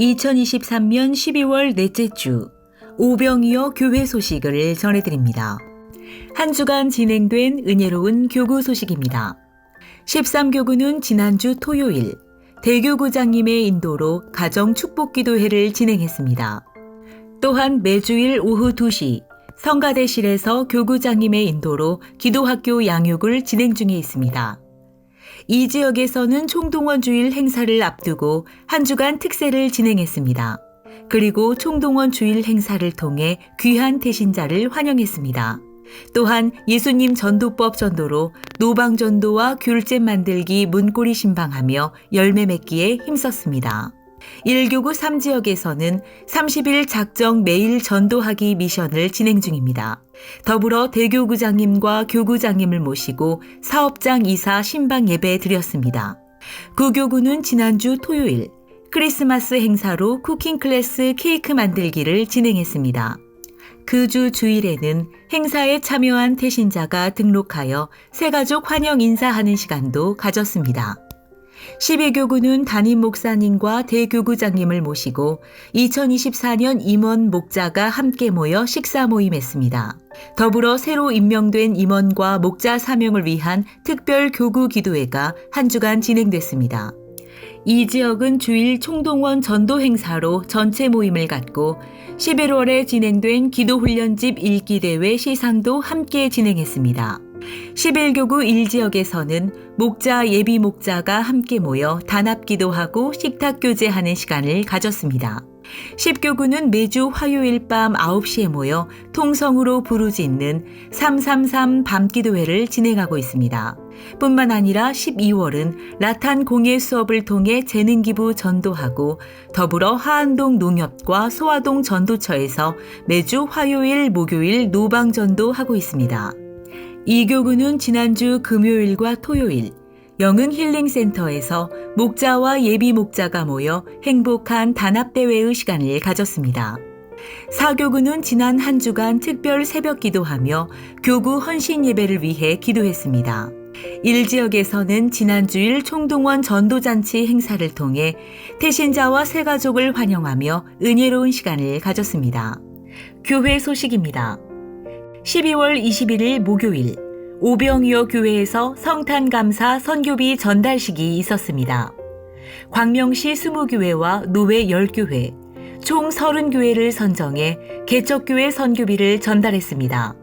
2023년 12월 넷째 주 오병이어 교회 소식을 전해드립니다. 한 주간 진행된 은혜로운 교구 소식입니다. 13교구는 지난주 토요일 대교구장님의 인도로 가정 축복 기도회를 진행했습니다. 또한 매주일 오후 2시 성가대실에서 교구장님의 인도로 기도학교 양육을 진행 중에 있습니다. 이 지역에서는 총동원 주일 행사를 앞두고 한 주간 특세를 진행했습니다. 그리고 총동원 주일 행사를 통해 귀한 대신자를 환영했습니다. 또한 예수님 전도법 전도로 노방 전도와 귤잼 만들기 문고리 신방하며 열매 맺기에 힘썼습니다. 1교구 3지역에서는 30일 작정 매일 전도하기 미션을 진행 중입니다. 더불어 대교구장님과 교구장님을 모시고 사업장 이사 신방 예배 드렸습니다. 구교구는 지난주 토요일 크리스마스 행사로 쿠킹 클래스 케이크 만들기를 진행했습니다. 그 주 주일에는 행사에 참여한 태신자가 등록하여 새가족 환영 인사하는 시간도 가졌습니다. 12교구는 담임 목사님과 대교구장님을 모시고 2024년 임원 목자가 함께 모여 식사 모임했습니다. 더불어 새로 임명된 임원과 목자 사명을 위한 특별 교구 기도회가 한 주간 진행됐습니다. 이 지역은 주일 총동원 전도 행사로 전체 모임을 갖고 11월에 진행된 기도훈련집 읽기대회 시상도 함께 진행했습니다. 11교구 1지역에서는 목자 예비 목자가 함께 모여 단합 기도 하고 식탁 교제하는 시간을 가졌습니다. 10교구는 매주 화요일 밤 9시에 모여 통성으로 부르짖는 333 밤기도회를 진행하고 있습니다. 뿐만 아니라 12월은 라탄 공예 수업을 통해 재능기부 전도하고 더불어 하안동 농협과 소화동 전도처에서 매주 화요일, 목요일 노방 전도 하고 있습니다. 이 교구는 지난주 금요일과 토요일 영은 힐링센터에서 목자와 예비 목자가 모여 행복한 단합대회의 시간을 가졌습니다. 사교구는 지난 한 주간 특별 새벽 기도하며 교구 헌신 예배를 위해 기도했습니다. 1지역에서는 지난주일 총동원 전도잔치 행사를 통해 태신자와 새가족을 환영하며 은혜로운 시간을 가졌습니다. 교회 소식입니다. 12월 21일 목요일 오병이어 교회에서 성탄감사 선교비 전달식이 있었습니다. 광명시 20교회와 노회 10교회, 총 30교회를 선정해 개척교회 선교비를 전달했습니다.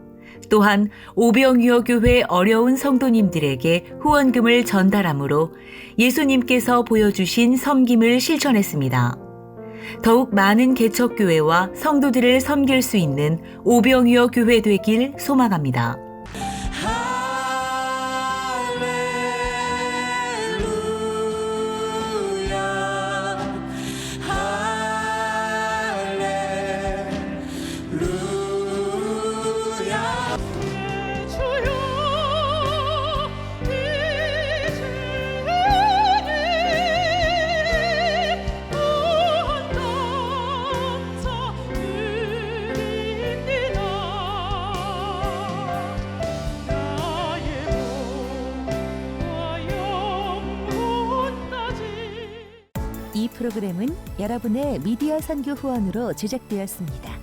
또한 오병이어 교회 어려운 성도님들에게 후원금을 전달하므로 예수님께서 보여주신 섬김을 실천했습니다. 더욱 많은 개척교회와 성도들을 섬길 수 있는 오병이어 교회 되길 소망합니다. 이 프로그램은 여러분의 미디어 선교 후원으로 제작되었습니다.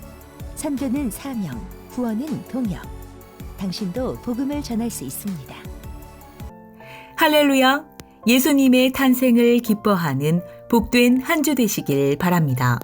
선교는 사명, 후원은 동역. 당신도 복음을 전할 수 있습니다. 할렐루야! 예수님의 탄생을 기뻐하는 복된 한 주 되시길 바랍니다.